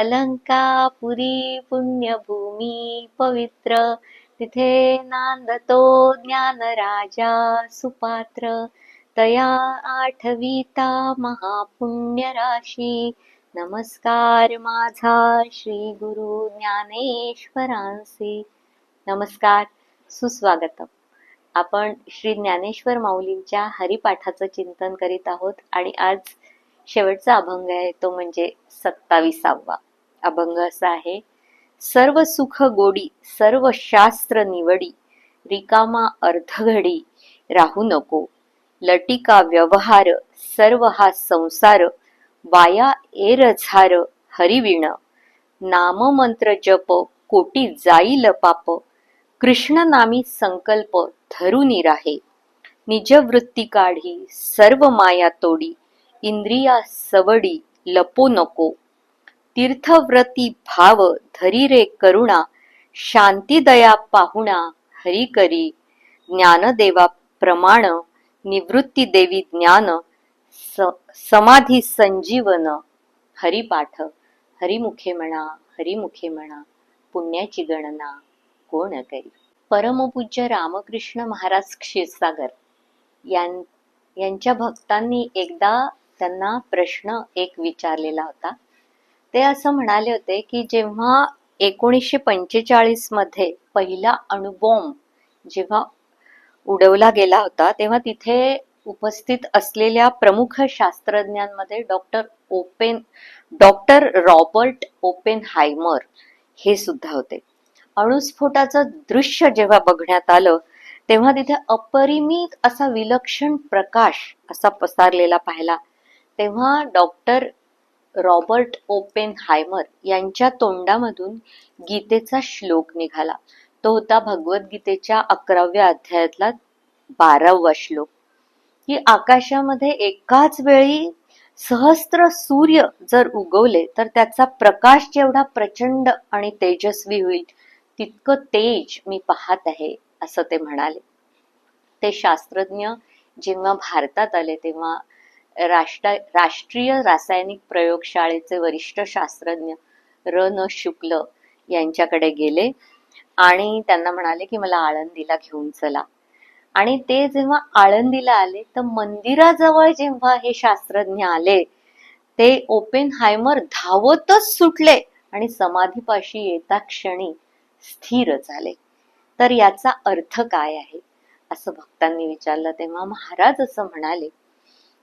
अलंकापुरी पुण्यभूमी पवित्र. तिथे नांदतो ज्ञान राजा सुपात्र. तया आठविता महापुण्य राशी नमस्कार माझा श्री गुरु ज्ञानेश्वरांसी नमस्कार सुस्वागतम. आपण श्री ज्ञानेश्वर माऊलींच्या हरिपाठाचं चिंतन करीत आहोत आणि आज शेवटचा अभंग आहे तो म्हणजे सत्ताविसावा. अभंग असा आहे सर्व सुख गोडी सर्व शास्त्र निवडी रिकामा अर्धघडी राहू नको. लटिका व्यवहार सर्व हा संसार वाया एर झार हरिविण. नाममंत्र जप कोटी जाईल पाप. कृष्ण नामी संकल्प धरुनी राहे. निजवृत्ती काढी सर्व माया तोडी इंद्रिया सवडी लपो नको. तीर्थव्रती भाव धरी रे करुणा शांती दया पाहुणा हरी करी ज्ञानदेवा प्रमाण निवृत्ती देवी ज्ञान स- समाधी संजीवन हरिपाठ हरिमुखे म्हणा हरिमुखे म्हणा पुण्याची गणना कोण करी परमपूज्य रामकृष्ण महाराज क्षीरसागर यां यांच्या भक्तांनी एकदा त्यांना प्रश्न एक विचारलेला होता. ते असं म्हणाले होते की जेव्हा एकोणीसशे पंचेचाळीसमध्ये पहिला अणुबॉम्ब जेव्हा उडवला गेला होता तेव्हा तिथे उपस्थित असलेल्या प्रमुख शास्त्रज्ञांमध्ये doctor Oppen doctor Robert Oppenheimer हे सुद्धा होते. अणुस्फोटाचं दृश्य जेव्हा बघण्यात आलं तेव्हा तिथे अपरिमित असा विलक्षण प्रकाश असा पसारलेला पाहिला. तेव्हा डॉक्टर रॉबर्ट ओपेन हायमर यांच्या तोंडामधून गीतेचा श्लोक निघाला. तो होता भगवद्गीतेच्या अकराव्या अध्यायातला बारावा श्लोक. की आकाशामध्ये एकाच वेळी सहस्त्र सूर्य जर उगवले तर त्याचा प्रकाश जेवढा प्रचंड आणि तेजस्वी होईल तितकं तेज मी पाहत आहे असं ते म्हणाले. ते शास्त्रज्ञ जेव्हा भारतात आले तेव्हा राष्ट्र राष्ट्रीय रासायनिक प्रयोगशाळेचे वरिष्ठ शास्त्रज्ञ र. न. शुक्ल यांच्याकडे गेले आणि त्यांना म्हणाले की मला आळंदीला घेऊन चला. आणि ते जेव्हा आळंदीला आले तर मंदिराजवळ जेव्हा हे शास्त्रज्ञ आले ते ओपेन हायमर धावतच सुटले आणि समाधीपाशी येता क्षणी स्थिर झाले. तर याचा अर्थ काय आहे? असं भक्तांनी विचारलं. तेव्हा महाराज असं म्हणाले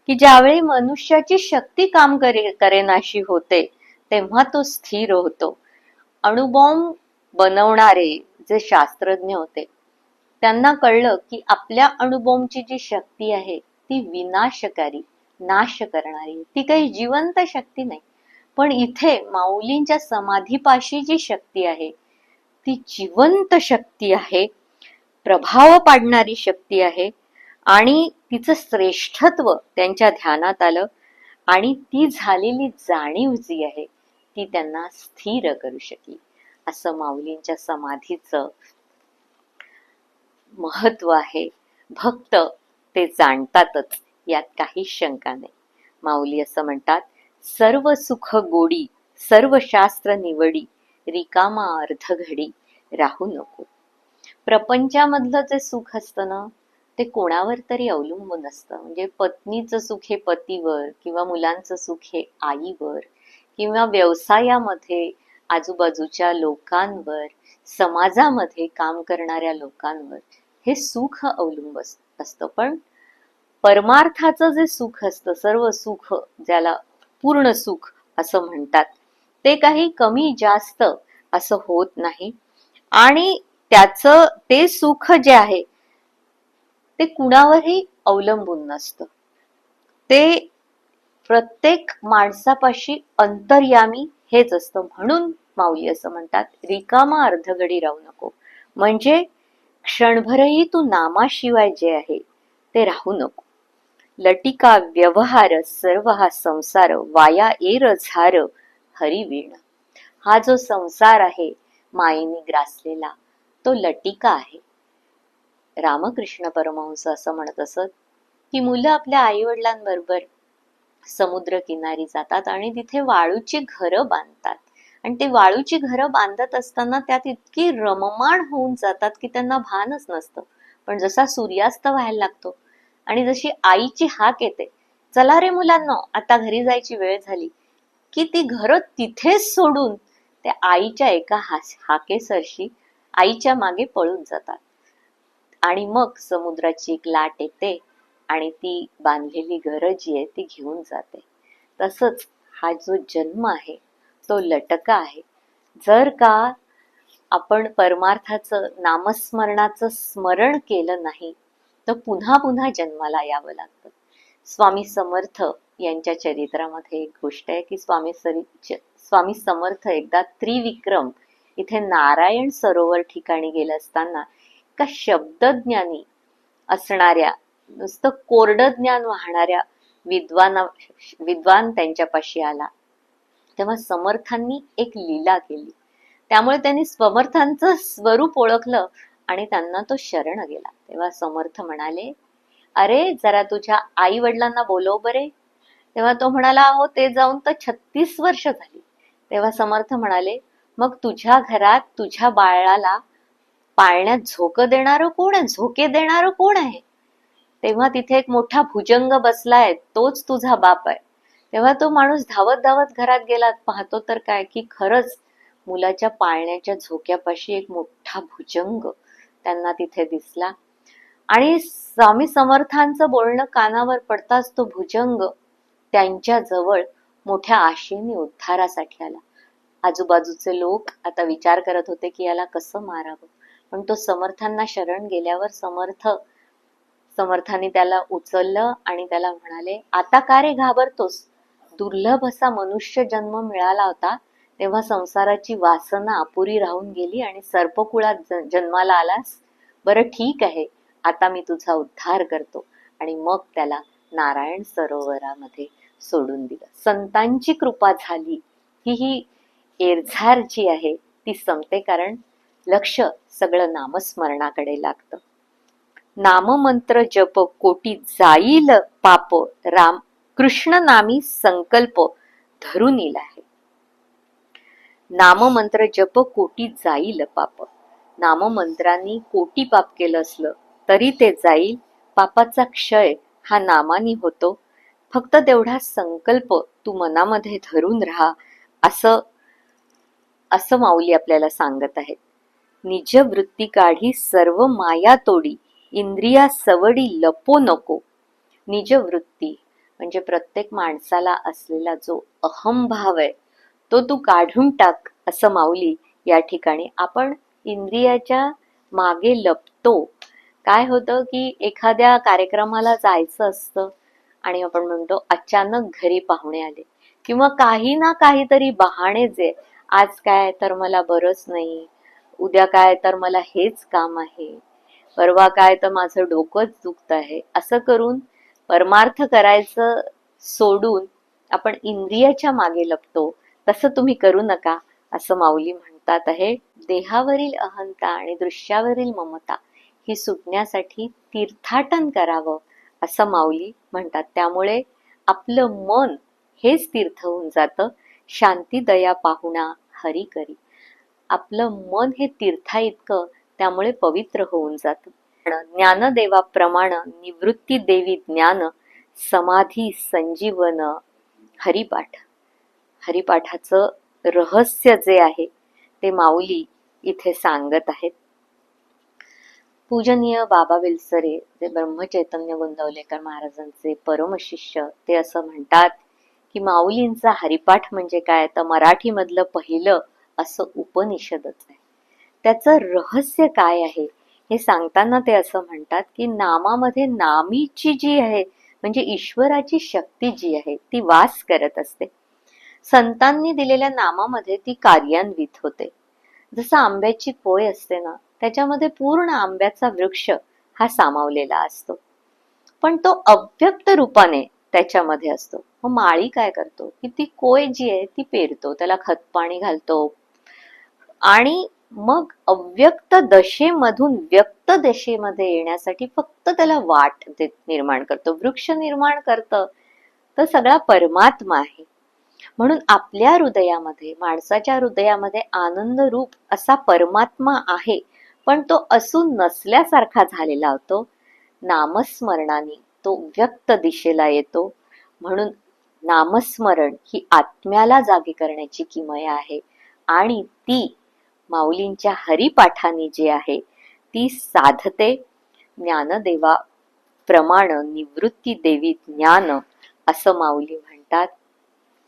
की ज्यावेळी मनुष्याची शक्ती काम करे करेनाशी होते तेव्हा तो स्थिर होतो. अणुबॉम्ब बनवणारे जे शास्त्रज्ञ होते त्यांना कळलं की आपल्या अणुबॉम्बची जी शक्ती आहे ती विनाशकारी नाश करणारी ती काही जिवंत शक्ती नाही. पण इथे माऊलींच्या समाधीपाशी जी शक्ती आहे ती जिवंत शक्ती आहे प्रभाव पाडणारी शक्ती आहे आणि तिचं श्रेष्ठत्व त्यांच्या ध्यानात आलं आणि ती झालेली जाणीव जी आहे ती त्यांना स्थिर करू शकली. असं माऊलींच्या समाधीचं महत्त्व आहे. भक्त ते जाणतातच यात काही शंका नाही. माऊली असं म्हणतात सर्व सुख गोडी सर्व शास्त्र निवडी रिकामा अर्ध घडी राहू नको. प्रपंचामधलं जे सुख असतं ना ते कोणावर तरी अवलंबून असतं. म्हणजे पत्नीचं सुख हे पतीवर किंवा मुलांचं सुख हे आईवर किंवा व्यवसायामध्ये आजूबाजूच्या लोकांवर समाजामध्ये काम करणाऱ्या लोकांवर हे सुख अवलंब असतं. पण परमार्थाचं जे सुख असतं सर्व सुख ज्याला पूर्ण सुख असं म्हणतात ते काही कमी जास्त असं होत नाही. आणि त्याचं ते सुख जे आहे ते कुणावरही अवलंबून नसतं. ते प्रत्येक माणसापाशी अंतर्यामी हेच असतं म्हणून माऊली असं म्हणतात रिकामा अर्धगडी राहू नको. म्हणजे क्षणभरही तू नामाशिवाय जे आहे ते राहू नको. लटिका व्यवहार सर्व हा संसार वाया एर झार हरिवीण हा जो संसार आहे मायेने ग्रासलेला तो लटिका आहे. रामकृष्ण परमहंस असं म्हणत असत की मुलं आपल्या आई वडिलांबरोबर समुद्र किनारी जातात आणि तिथे वाळूची घरं बांधतात. आणि ते वाळूची घरं बांधत असताना त्यात इतकी रममाण होऊन जातात की त्यांना भानच नसतं. पण जसा सूर्यास्त व्हायला लागतो आणि जशी आईची हाक येते चला रे मुलांना आता घरी जायची वेळ झाली. की ती घरं तिथेच सोडून त्या आईच्या एका हाकेसरशी आईच्या मागे पळून जातात. आणि मग समुद्राची एक लाट येते आणि ती बांधलेली घरं जी आहे ती घेऊन जाते. तसंच हा जो जन्म आहे तो लटका आहे. जर का आपण परमार्थाचं नामस्मरणाचं स्मरण केलं नाही तर पुन्हा पुन्हा जन्माला यावं लागतं. स्वामी समर्थ यांच्या चरित्रामध्ये एक गोष्ट आहे की स्वामी सरी स्वामी समर्थ एकदा त्रिविक्रम इथे नारायण सरोवर ठिकाणी गेले असताना एका शब्दज्ञानी असणाऱ्या नुसतं कोरडं ज्ञान वाहणाऱ्या विद्वाना विद्वान त्यांच्यापाशी आला. तेव्हा समर्थांनी एक लीला केली. त्यामुळे त्यांनी समर्थांचं स्वरूप ओळखलं आणि त्यांना तो शरण गेला. तेव्हा समर्थ म्हणाले अरे जरा तुझ्या आई वडिलांना बोलव बरे. तेव्हा तो म्हणाला अहो ते जाऊन तर छत्तीस वर्ष झाली. तेव्हा समर्थ म्हणाले मग तुझ्या घरात तुझ्या बाळाला पाळण्यात झोकं देणारं कोण आहे? झोके देणारं कोण आहे? तेव्हा तिथे एक मोठा भुजंग बसलाय तोच तुझा बाप आहे. तेव्हा तो माणूस धावत धावत घरात गेला. पाहतो तर काय की खरंच मुलाच्या पाळण्याच्या झोक्यापाशी एक मोठा भुजंग त्यांना तिथे दिसला. आणि स्वामी समर्थांचं बोलणं कानावर पडताच तो भुजंग त्यांच्या जवळ मोठ्या आशेने उद्धारासाठी आला. आजूबाजूचे लोक आता विचार करत होते की याला कसं मारावं? पण तो समर्थांना शरण गेल्यावर समर्थ समर्थाने त्याला उचललं आणि त्याला म्हणाले आता का रे घाबरतोस? दुर्लभ असा मनुष्य जन्म मिळाला होता तेव्हा संसाराची वासना अपुरी राहून गेली आणि सर्पकुळात जन्माला आलास? बरं ठीक आहे आता मी तुझा उद्धार करतो. आणि मग त्याला नारायण सरोवरामध्ये सोडून दिलं. संतांची कृपा झाली. ही ही एरझार जी आहे ती संपते कारण लक्ष सगळं नामस्मरणाकडे लागतं. नाममंत्र जप कोटी जाईल पाप राम कृष्ण नामी संकल्प धरून येईल आहे. नाममंत्र जप कोटी जाईल पाप. नाममंत्रांनी कोटी पाप केलं असलं तरी ते जाईल. पापाचा क्षय हा नामानी होतो. फक्त तेवढा संकल्प तू मनामध्ये धरून राहा असं असं माऊली आपल्याला सांगत आहेत. निज वृत्ती काढी सर्व माया तोडी इंद्रिया सवडी लपो नको. निज वृत्ती म्हणजे प्रत्येक माणसाला असलेला जो अहंभाव आहे तो तू काढून टाक असं माऊली या ठिकाणी आपण इंद्रियाच्या मागे लपतो. काय होतं की एखाद्या कार्यक्रमाला जायचं असतं आणि आपण म्हणतो अचानक घरी पाहुणे आले किंवा काही ना काहीतरी बहाणे जे आज काय तर मला बरंच नाही. उद्या काय तर मला हेच काम आहे. परवा काय तर माझं डोकंच दुखत आहे. असं करून परमार्थ करायचं सोडून आपण इंद्रियाच्या मागे लपतो. तसं तुम्ही करू नका असं माऊली म्हणतात आहे. देहावरील अहंता आणि दृश्यावरील ममता ही सुटण्यासाठी तीर्थाटन करावं असं माऊली म्हणतात. त्यामुळे आपलं मन हेच तीर्थ होऊन जातं. शांती दया पाहुणा हरी करी. आपलं मन हे तीर्था इतकं त्यामुळे पवित्र होऊन जातं. ज्ञानदेवाप्रमाण निवृत्ती देवी ज्ञान समाधी संजीवन हरिपाठ. हरिपाठाचं रहस्य जे आहे ते माऊली इथे सांगत आहेत. पूजनीय बाबा विलसरे जे ब्रह्मचैतन्य गोंदवलेकर महाराजांचे परमशिष्य ते असं म्हणतात की माऊलींचा हरिपाठ म्हणजे काय? तर मराठीमधलं पहिलं असं उपनिषदच आहे. त्याचं रहस्य काय आहे? हे सांगताना ते असं म्हणतात की नामामध्ये नामीची जी आहे म्हणजे ईश्वराची शक्ती जी आहे ती वास करत असते. संतांनी दिलेल्या नामामध्ये ती कार्यान्वित होते. जसं आंब्याची पोय असते ना त्याच्यामध्ये पूर्ण आंब्याचा वृक्ष हा सामावलेला असतो. पण तो अव्यक्त रूपाने त्याच्यामध्ये असतो. मग माळी काय करतो? की ती कोय जी आहे ती पेरतो. त्याला खतपाणी घालतो आणि मग अव्यक्त दशेमधून व्यक्त दशेमध्ये येण्यासाठी फक्त त्याला वाट निर्माण करतो वृक्ष निर्माण करतं. तर सगळा परमात्मा आहे. म्हणून आपल्या हृदयामध्ये माणसाच्या हृदयामध्ये आनंद रूप असा परमात्मा आहे. पण तो असून नसल्यासारखा झालेला होतो. नामस्मरणाने तो व्यक्त दिशेला येतो. म्हणून नामस्मरण ही आत्म्याला जागी करण्याची किमया आहे. आणि ती माऊलींच्या हरिपाठाने जी आहे ती साधते ज्ञानदेवा प्रमाण निवृत्ती देवी ज्ञान असं माऊली म्हणतात.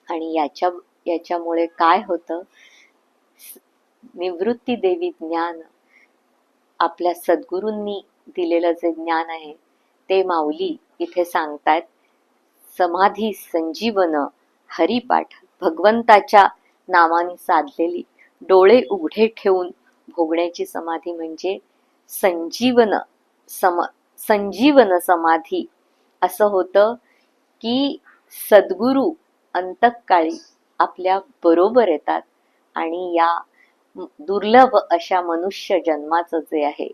आणि याच्या याच्यामुळे काय होतं? निवृत्ती देवी ज्ञान आपल्या सद्गुरूंनी दिलेलं जे ज्ञान आहे ते माऊली इथे सांगतायत समाधी संजीवन हरिपाठ भगवंताच्या नावाने साधलेली डोळे उघडे ठेवून भोगण्याची समाधी म्हणजे संजीवन सम संजीवन समाधी. असं होतं की सद्गुरू अंतकाळी आपल्या बरोबर येतात आणि या दुर्लभ अशा मनुष्य जन्माचं जे आहे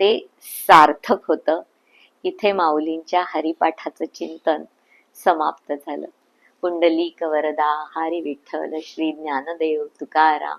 ते सार्थक होतं. इथे माऊलींच्या हरिपाठाचं चिंतन समाप्त झालं. पुंडलिक वरदा हरी विठ्ठल श्री ज्ञानदेव तुकाराम.